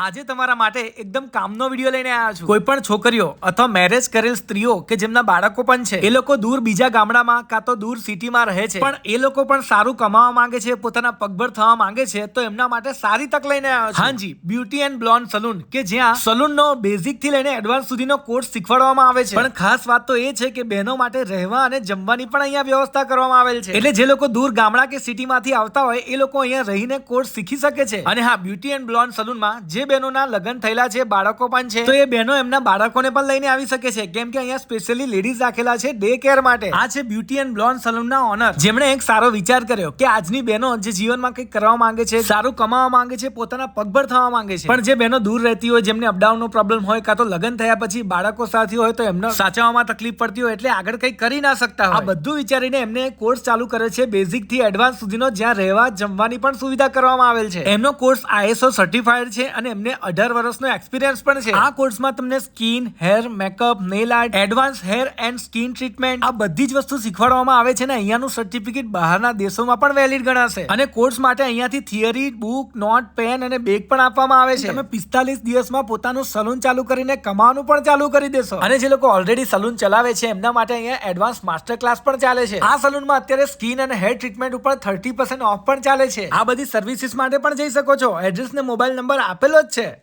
આજે તમારા માટે એકદમ કામનો વીડિયો લઈને આવ્યા છું. કોઈ પણ છોકરીઓ અથવા મેરેજ કરેલ સ્ત્રીઓ કે જેમના બાળકો પણ છે એ લોકો દૂર બીજા ગામડામાં કાં તો દૂર સિટીમાં રહે છે. પણ એ લોકો પણ સારું કમાવા માંગે છે પોતાના પગભર થવા માંગે છે તો એમના માટે સારી તક લઈને આવ્યો છું. હાજી બ્યુટી એન્ડ બ્લોન્ડ સલૂન કે જ્યાં સલૂનનો બેઝિકથી લઈને એડવાન્સ સુધીનો કોર્સ શીખવાડવામાં આવે છે. પણ ખાસ વાત તો એ છે કે બહેનો માટે રહેવા અને જમવાની પણ અહીંયા વ્યવસ્થા કરવામાં આવેલ છે. એટલે જે લોકો દૂર ગામડા કે સિટીમાંથી આવતા હોય એ લોકો અહીંયા રહીને કોર્સ શીખી શકે છે. અને હા બ્યુટી એન્ડ બ્લોન્ડ સલૂનમાં જે બહેનોના લગ્ન થયેલા છે, બાળકો પણ છે. તો એ બહેનો એમના બાળકોને પણ લઈને આવી શકે છે, કેમ કે અહીંયા સ્પેશિયલી લેડીઝ રાખેલા છે ડે કેર માટે. આ છે બ્યુટી એન્ડ બ્લોન સલૂનના ઓનર જેમણે એક સારો વિચાર કર્યો કે આજની બહેનો જે જીવનમાં કંઈક કરવા માંગે છે, સારું કમાવા માંગે છે, પોતાના પગભર થવા માંગે છે. પણ જે બહેનો દૂર રહેતી હોય, જેમને અપડાઉન નો પ્રોબ્લેમ હોય, કાં તો લગ્ન થયા પછી બાળકો સાથે હોય, તો એમને સાચવવામાં તકલીફ પડતી હોય, એટલે આગળ કંઈ કરી ના શકતા હોય. આ બધું વિચારીને એમને કોર્સ ચાલુ કર્યો છે બેઝિકથી એડવાન્સ સુધીનો, જ્યાં રહેવા, જમવાની પણ સુવિધા કરવામાં આવેલ છે. એમનો કોર્સ આઈએસઓ સર્ટિફાઈડ છે, અને એમને અઢાર વર્ષનો એક્સપિરિયન્સ પણ છે. આ કોર્સમાં તમને skin hair makeup nail art advance hair and skin treatment આ બધી જ વસ્તુ શીખવાડવામાં આવે છે ને અહીંયાનું સર્ટિફિકેટ બહારના દેશોમાં પણ વેલિડ ગણાશે. અને કોર્સ માટે અહીંયાથી થિયરી બુક નોટ પેન અને બેગ પણ આપવામાં આવે છે. તમે પિસ્તાલીસ દિવસમાં પોતાનું સલૂન ચાલુ કરીને કમાવાનું પણ ચાલુ કરી દેશો. અને જે લોકો ઓલરેડી સલૂન ચલાવે છે એમના માટે અહીંયા એડવાન્સ માસ્ટર ક્લાસ પણ ચાલે છે. આ સલૂનમાં અત્યારે સ્કિન અને હેર ટ્રીટમેન્ટ ઉપર થર્ટી ઓફ પણ ચાલે છે. આ બધી સર્વિસીસ માટે પણ જઈ શકો છો. એડ્રેસ ને મોબાઈલ નંબર આપેલો જ છે.